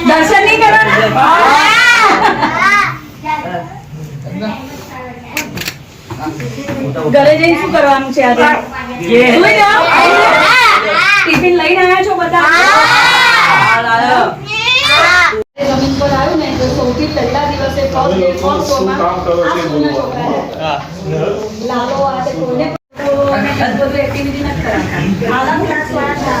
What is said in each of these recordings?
દર્શન નહીં કરવાના? ઘરે જઈને શું કરવાનું છે આજે? સુઈ જાઓ ટિફિન લઈને આવ્યા છો બધા? જમીન પર આવ્યું ને તો સૌથી પહેલા દિવસે ફર્સ્ટ ડે ફર્સ્ટ શોમાં આ સ્કૂલના છોકરા લાલો આ તે કોઈને તો બધું એક્ટિવિટી નથી કરાવતા. આરામ ક્લાસ વાળા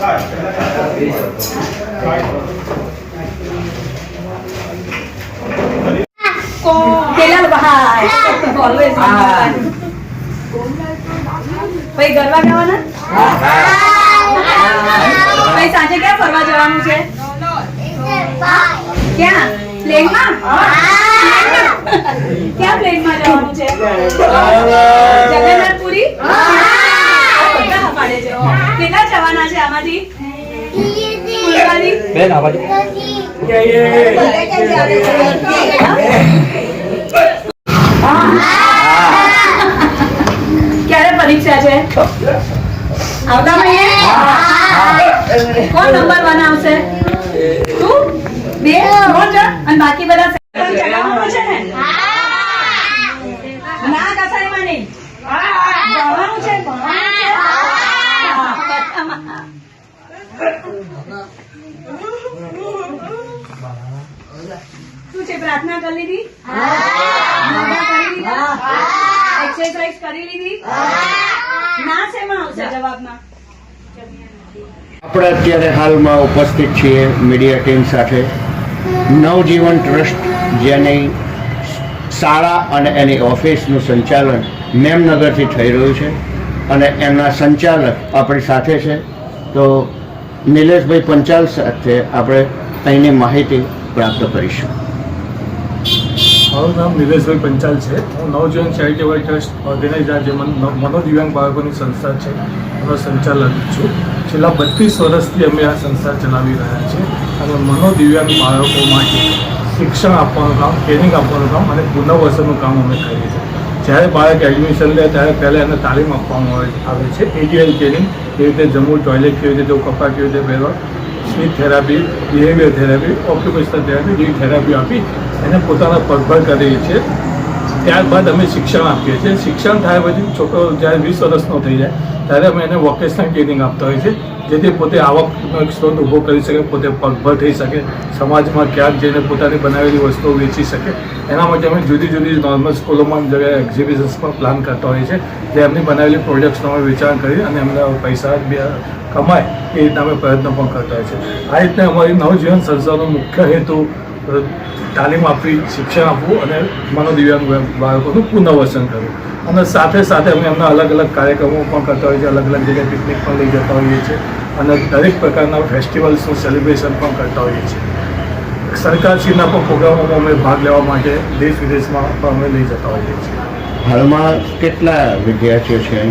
વાળા. આજે એક જ આ બધા મોટા મોટી પાર્ટી સાથે કરેલા છે. હા, હોંગકોંગનું લઈ જવાનું. એ લોકોને લઈને empower પેલા ભાઈ ઓલવેઝ ભાઈ ગરબા ગાવાના ભાઈ સાંજે ક્યાં ફરવા જવાનું છે ક્યાં પ્લેનમાં ક્યાં પ્લેનમાં જવાનું છે જગન્નાથપુરી જવાના છે આમાંથી? બેન આ ક્યારે પરીક્ષા છે? આવતા મહિને? કોણ નંબર વન આવશે? તું? બે? ત્રણ અને બાકી બધા ચલાવવાનું છે ને ના કસાઈમાં નહીં ભણવાનું છે ભણવાનું છે હા, બધામાં. શું છે પ્રાર્થના કરી લીધી? એક્સરસાઇઝ કરી લીધી? ના શેમાં આવશે જવાબમાં. આપણે અત્યારે હાલમાં ઉપસ્થિત છીએ મીડિયા ટીમ સાથે. નવજીવન ટ્રસ્ટ જેની શાળા અને એની ઓફિસનું સંચાલન મેમનગરથી થઈ રહ્યું છે. અને એમના સંચાલક આપણી સાથે છે. તો નિલેશભાઈ પંચાલ સાથે આપણે અહીંની માહિતી પ્રાપ્ત કરીશું. મારું નામ નિલેશભાઈ પંચાલ છે. હું નવજીવન ચેરિટેબલ ટ્રસ્ટ ઓર્ગેનાઇઝર જે મન- મનોદિવ્યાંગ બાળકોની સંસ્થા છે, એનો સંચાલક છું. છેલ્લા બત્રીસ વર્ષથી અમે આ સંસ્થા ચલાવી રહ્યા છીએ અને મનોદિવ્યાંગ બાળકો માટે શિક્ષણ આપવાનું કામ, ટ્રેનિંગ આપવાનું કામ અને પુનર્વસનનું કામ અમે કરીએ છીએ. જ્યારે બાળક એડમિશન લે ત્યારે પહેલાં એને તાલીમ આપવામાં આવે- છે. એજીએલ ટ્રેનિંગ કેવી રીતે જમવું ટોયલેટ કેવી રીતે કપડાં કેવી રીતે પહેરવા speech therapy behaviour therapy occupational therapy જેવી થેરાપી આપી એને પોતાના પગભર કરીએ છીએ ત્યારબાદ અમે શિક્ષણ આપીએ છીએ. શિક્ષણ થાય પછી છોકરો જ્યારે વીસ વર્ષનો થઈ જાય ત્યારે અમે એને વોકેશનલ ટ્રેનિંગ આપતા હોઈએ છીએ. જેથી પોતે આવકનો એક સ્ત્રોત ઊભો કરી શકે, પોતે પગભર થઈ શકે, સમાજમાં ક્યાંક જઈને પોતાની બનાવેલી વસ્તુઓ વેચી શકે. એના માટે અમે જુદી જુદી નોર્મલ સ્કૂલોમાં જગ્યાએ એક્ઝિબિશન્સ પણ પ્લાન કરતા હોઈએ છીએ, જે એમની બનાવેલી પ્રોજેક્ટ્સનો અમે વિચાર કરી અને એમના પૈસા કમાય એ રીતના અમે પ્રયત્નો પણ કરતા હોઈએ છીએ. આ રીતે અમારી નવજીવન સંસ્થાનો મુખ્ય હેતુ તાલીમ આપવી, શિક્ષણ આપવું અને મનોદિવ્યાંગ બાળકોનું પુનર્વસન કરવું. અને સાથે સાથે અમે એમના અલગ અલગ કાર્યક્રમો પણ કરતા હોઈએ છીએ, અલગ અલગ જગ્યાએ પિકનિક પણ લઈ જતા હોઈએ છીએ અને દરેક પ્રકારના ફેસ્ટિવલ્સનું સેલિબ્રેશન પણ કરતા હોઈએ છીએ. સરકારશ્રીના પણ પ્રોગ્રામોમાં અમે ભાગ લેવા માટે દેશ વિદેશમાં પણ અમે લઈ જતા હોઈએ છીએ. હાલમાં કેટલા વિદ્યાર્થીઓ છે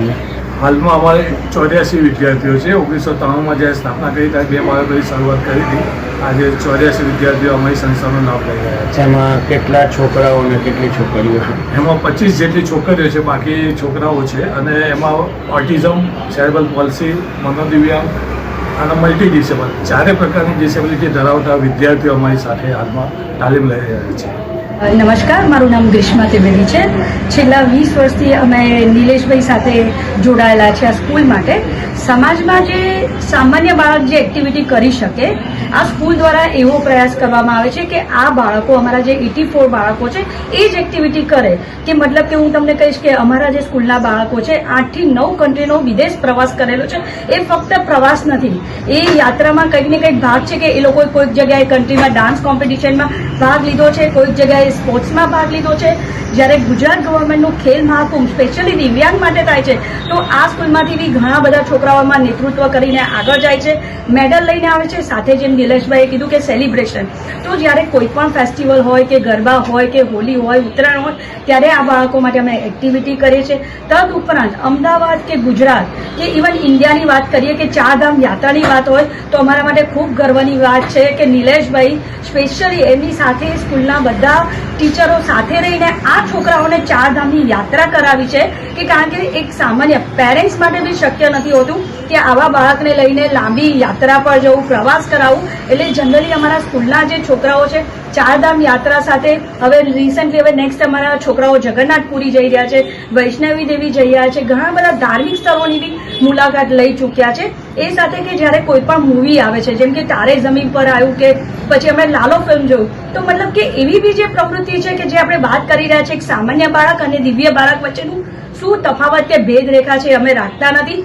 હાલમાં અમારે ચોર્યાસી વિદ્યાર્થીઓ છે. ઓગણીસો ત્રાણુંમાં જ્યારે સ્થાપના કરી ત્યારે બે બાળકોની શરૂઆત કરી હતી. આજે ચોર્યાસી વિદ્યાર્થીઓ અમારી સંસ્થાનું નામ લઈ રહ્યા છે. એમાં કેટલા છોકરાઓ અને કેટલી છોકરીઓ છે? એમાં પચીસ જેટલી છોકરીઓ છે. બાકી છોકરાઓ છે અને એમાં ઓટિઝમ સેરેબલ પોલિસી મનોદિવ્યાંગ અને મલ્ટી ડિસેબલ ચારે પ્રકારની ડિસેબિલિટી ધરાવતા વિદ્યાર્થીઓ અમારી સાથે હાલમાં તાલીમ લઈ રહ્યા છે. નમસ્કાર, મારું નામ ગ્રીષ્મા ત્રિવેદી છે. છેલ્લા વીસ વર્ષથી અમે નિલેશભાઈ સાથે જોડાયેલા છે આ સ્કૂલ માટે. સમાજમાં જે સામાન્ય બાળક જે એક્ટિવિટી કરી શકે આ સ્કૂલ દ્વારા એવો પ્રયાસ કરવામાં આવે છે કે આ બાળકો, અમારા જે એટી ફોર બાળકો છે, એ જ એક્ટિવિટી કરે. કે મતલબ કે હું તમને કહીશ કે અમારા જે સ્કૂલના બાળકો છે, આઠથી નવ કન્ટ્રીનો વિદેશ પ્રવાસ કરેલો છે. એ ફક્ત પ્રવાસ નથી. એ યાત્રામાં કંઈક ને કંઈક ભાગ છે કે એ લોકોએ કોઈક જગ્યાએ કન્ટ્રીમાં ડાન્સ કોમ્પિટિશનમાં ભાગ લીધો છે, કોઈક જગ્યાએ સ્પોર્ટ્સમાં ભાગ લીધો છે. જ્યારે ગુજરાત ગવર્મેન્ટનું ખેલ મહાકુંભ સ્પેશિયલી દિવ્યાંગ માટે થાય છે, તો આ સ્કૂલમાંથી બી ઘણા બધા છોકરાઓમાં નેતૃત્વ કરીને આગળ જાય છે મેડલ લઈને આવે છે, સાથે જેમ નિલેશભાઈએ કીધું કે સેલિબ્રેશન તો જ્યારે કોઈ પણ ફેસ્ટિવલ હોય કે ગરબા હોય કે હોલી હોય, ઉત્તરાયણ હોય, ત્યારે આ બાળકો માટે અમે એક્ટિવિટી કરીએ છીએ. તદ ઉપરાંત અમદાવાદ કે ગુજરાત કે ઇવન ઇન્ડિયાની વાત કરીએ કે ચારધામ યાત્રાની વાત હોય, તો અમારા માટે ખૂબ ગર્વની વાત છે કે નિલેશભાઈ સ્પેશિયલી એમની સાથે સ્કૂલના બધા ટીચરો સાથે રહીને આ છોકરાઓને ચારધામની યાત્રા કરાવી છે કે કારણ કે એક સામાન્ય પેરેન્ટ્સ માટે બી શક્ય નથી હોતું કે આવા બાળકને લઈને લાંબી યાત્રા પર જવું, પ્રવાસ કરાવવું. એટલે જનરલી અમારા સ્કૂલના જે છોકરાઓ છે ચારધામ યાત્રા સાથે હવે રિસન્ટલી હવે નેક્સ્ટ અમારા છોકરાઓ જગન્નાથપુરી જઈ રહ્યા છે, વૈષ્ણવી દેવી જઈ રહ્યા છે, ઘણા બધા ધાર્મિક સ્થળોની બી મુલાકાત લઈ ચૂક્યા છે. એ સાથે કે જ્યારે કોઈ પણ મૂવી આવે છે, જેમ કે તારે જમીન પર આવ્યું કે પછી અમે લાલો ફિલ્મ જોયું, તો મતલબ કે એવી બી જે પ્રવૃત્તિ છે કે જે આપણે વાત કરી રહ્યા છીએ, એક સામાન્ય બાળક અને દિવ્ય બાળક વચ્ચેનું શું તફાવત કે ભેદ રેખા છે, અમે રાખતા નથી.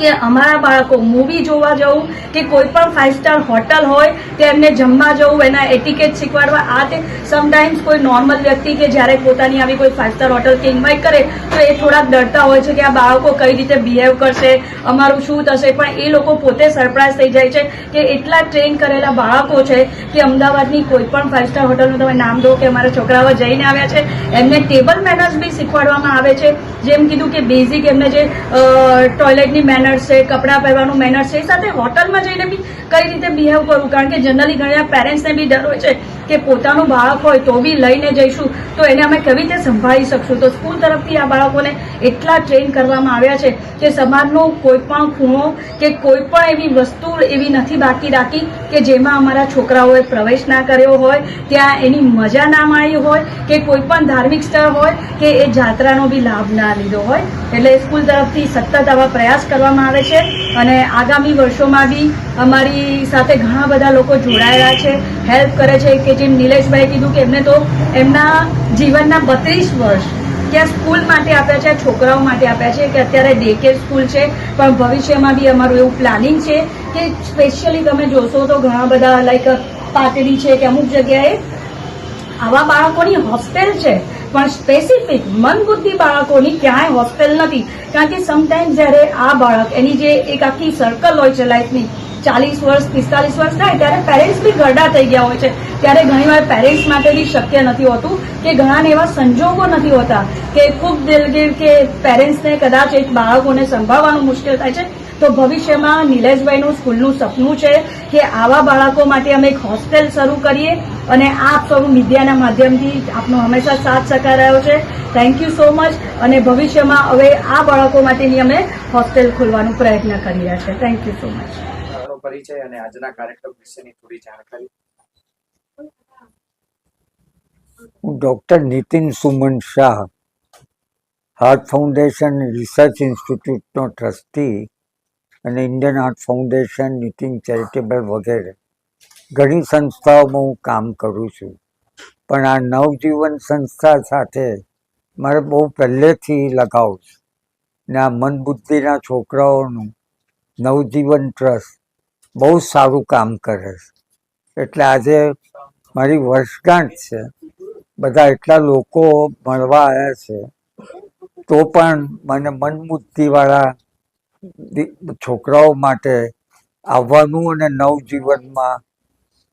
કે અમારા બાળકો મૂવી જોવા જવું કે કોઈ પણ ફાઇવ સ્ટાર હોટલ હોય કે એમને જમવા જવું, એના એટિકેટ શીખવાડવા, આ તે સમટાઈમ્સ કોઈ નોર્મલ વ્યક્તિ કે જ્યારે પોતાની આવી કોઈ ફાઇવ સ્ટાર હોટલ કે ઇન્વાઇટ કરે, તો એ થોડાક ડરતા હોય છે કે આ બાળકો કઈ રીતે બિહેવ કરશે, અમારું શું થશે, પણ એ લોકો પોતે સરપ્રાઇઝ થઈ જાય છે કે એટલા ટ્રેન કરેલા બાળકો છે કે અમદાવાદની કોઈ પણ ફાઇવ સ્ટાર હોટલનું તમે નામ દો કે અમારા છોકરાઓ જઈને આવ્યા છે, એમને ટેબલ મેનર્સ બી શીખવાડવામાં આવે છે, જેમ કીધું કે બેઝિક એમને જે ટોયલેટની મેનર્સ છે, કપડાં પહેરવાનું મેનર્સ છે, એ સાથે હોટલમાં જઈને બી કઈ રીતે બિહેવ કરવું કારણ કે જનરલી ઘણા પેરેન્ટ્સને બી ડર હોય છે કે પોતાનું બાળક હોય તો બી લઈને જઈશું. તો એને અમે કેવી રીતે સંભાળી શકશું? તો સ્કૂલ તરફથી આ બાળકોને એટલા ટ્રેન કરવામાં આવ્યા છે કે સમાજનો કોઈ પણ ખૂણો કે કોઈ પણ એવી વસ્તુ એવી નથી બાકી રાખી કે જેમાં અમારા છોકરાઓએ પ્રવેશ ના કર્યો હોય, ત્યાં એની મજા ના માણી હોય, કે કોઈ પણ ધાર્મિક સ્થળ હોય કે એ જાત્રાનો બી લાભ ના લીધો હોય. એટલે સ્કૂલ તરફથી સતત આવા પ્રયાસ કરવામાં આવે છે અને આગામી વર્ષોમાં બી અમારી સાથે ઘણા બધા લોકો જોડાયેલા છે. હેલ્પ કરે છે કે જેમ નિલેશભાઈ કીધું કે એમને તો એમના જીવનના બત્રીસ વર્ષ ત્યાં સ્કૂલ માટે આપ્યા છે, છોકરાઓ માટે આપ્યા છે, કે અત્યારે ડે કેર સ્કૂલ છે, પણ ભવિષ્યમાં બી અમારું એવું પ્લાનિંગ છે કે સ્પેશિયલી તમે જોશો તો ઘણા બધા લાઈક પાટડી છે કે અમુક જગ્યાએ આવા બાળકોની હોસ્ટેલ છે, પણ સ્પેસિફિક મનબુદ્ધિ બાળકોની ક્યાંય હોસ્ટેલ નથી. કારણ કે સમટાઈમ્સ જ્યારે આ બાળક એની જે એક આખી સર્કલ હોય છે લાઈફની ચાલીસ વર્ષ, પિસ્તાલીસ વર્ષ થાય ત્યારે પેરેન્ટ્સ બી ઘરડા થઈ ગયા હોય છે. ત્યારે ઘણીવાર પેરેન્ટ્સ માટે બી શક્ય નથી હોતું કે ઘણાને એવા સંજોગો નથી હોતા કે ખૂબ દિલગીર કે પેરેન્ટ્સને કદાચ એક બાળકોને સંભાળવાનું મુશ્કેલ થાય છે. તો ભવિષ્યમાં નિલેશભાઈનું સ્કૂલનું સપનું છે કે આવા બાળકો માટે અમે એક હોસ્ટેલ શરૂ કરીએ અને આપ સૌ મીડિયાના માધ્યમથી આપનો હંમેશા સાથ સકારાયો છે. થેન્ક યુ સો મચ અને ભવિષ્યમાં હવે આ બાળકો માટેની અમે હોસ્ટેલ ખોલવાનો પ્રયત્ન કરી રહ્યા છે થેન્ક યુ સો મચ પરિચય અને આજના કાર્યક્રમ વિશેની થોડી જાણકારી. હું doctor Nitin Suman Shah, heart foundation research ઇન્સ્ટિટ્યૂટનો trustee અને Indian heart foundation Nitin charitable વગેરે. ઘણી સંસ્થાઓમાં હું કામ કરું છું. પણ આ નવજીવન સંસ્થા સાથે મારે બહુ પહેલેથી લગાવ છે. ને આ મન બુદ્ધિના છોકરાઓનું નવજીવન ટ્રસ્ટ બહુ સારું કામ કરે છે. એટલે આજે મારી વર્ષગાંઠ છે. બધા એટલા લોકો મળવા આવ્યા છે. તો પણ મને મનબુદ્ધિવાળા છોકરાઓ માટે આવવાનું અને નવજીવનમાં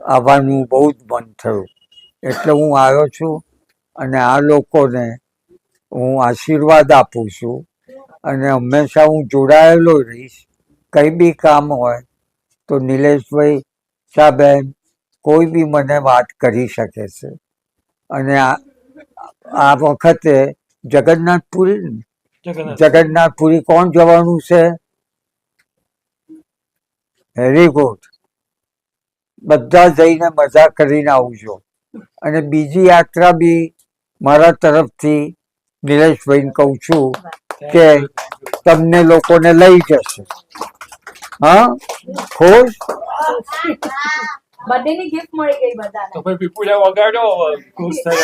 આવવાનું બહુ જ મન થયું. એટલે હું આવ્યો છું અને આ લોકોને હું આશીર્વાદ આપું છું. અને હંમેશા હું જોડાયેલો રહીશ. કંઈ બી કામ હોય તો નિલેશભાઈ શાહબેન કોઈ બી મને વાત કરી શકે છે. અને આ આ વખતે જગન્નાથપુરી જગન્નાથપુરી. કોણ જવાનું છે? વેરી ગુડ બધા જઈને મજા કરીને આવજો. અને બીજી યાત્રા બી મારા તરફથી નિલેશભાઈને કહું છું કે તમને લોકોને લઈ જશે. હા? ખુશ બર્થડે ની ગિફ્ટ મળી ગઈ બધાને. તો ભાઈ પીપુલા વગાડો ખુશ થઈ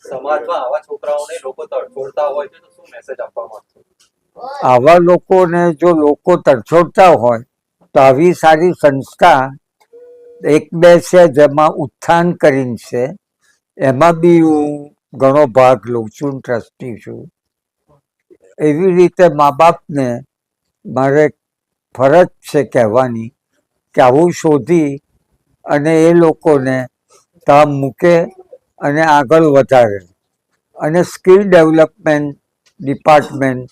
સમાજમાં આવા છોકરાઓને લોકો તડછોડતા હોય છે તો શું મેસેજ આપવા માંગશો આવા લોકોને જો લોકો તરછોડતા હોય તો આવી સારી સંસ્થા એક બે છે જેમાં ઉત્થાન કરીને છે. એમાં બી હું ઘણો ભાગ લઉં છું, ટ્રસ્ટી છું. એવી રીતે મા બાપને મારે ફરજ છે કહેવાની કે આવું શોધી અને એ લોકોને કામ મૂકે અને આગળ વધારે. અને સ્કિલ ડેવલપમેન્ટ ડિપાર્ટમેન્ટ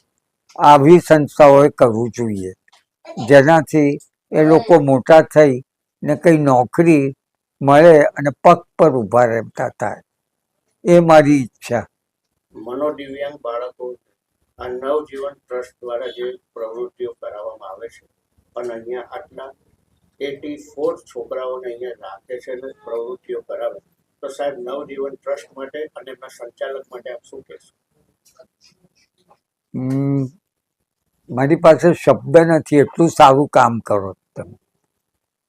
આવી સંસ્થાઓએ કરવું જોઈએ. જેનાથી એ લોકો મોટા થઈ ને કંઈ નોકરી મળે અને પગ પર ઊભા રહેતા થાય. એ મારી ઈચ્છા. મનોદિવ્યાંગ બાળકો આ નવજીવન ટ્રસ્ટ દ્વારા જે પ્રવૃત્તિઓ કરાવવામાં આવે છે પણ અહીંયા આટલા એટી ફોર છોકરાઓને અહીંયા રાખે છે અને પ્રવૃત્તિઓ કરાવે તો સાહેબ નવજીવન ટ્રસ્ટ માટે અને એમના સંચાલક માટે આપ શું કહેશો? હમ, મારી પાસે શબ્દ નથી, એટલું સારું કામ કરો તમે.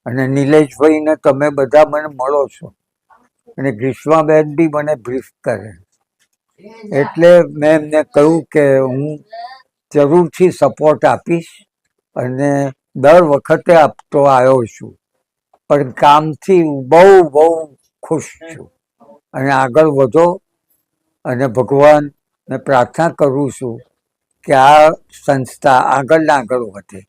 અને નિલેશભાઈને તમે બધા મને મળો છો. અને ગ્રીષ્માબેન બી મને બ્રીફ કરે. એટલે મેં એમને કહ્યું કે હું જરૂરથી સપોર્ટ આપીશ અને દર વખતે આપતો આવ્યો છું. પણ કામથી બહુ બહુ ખુશ છું. અને આગળ વધો અને ભગવાનને પ્રાર્થના કરું છું કે આ સંસ્થા આગળ ના આગળ વધે.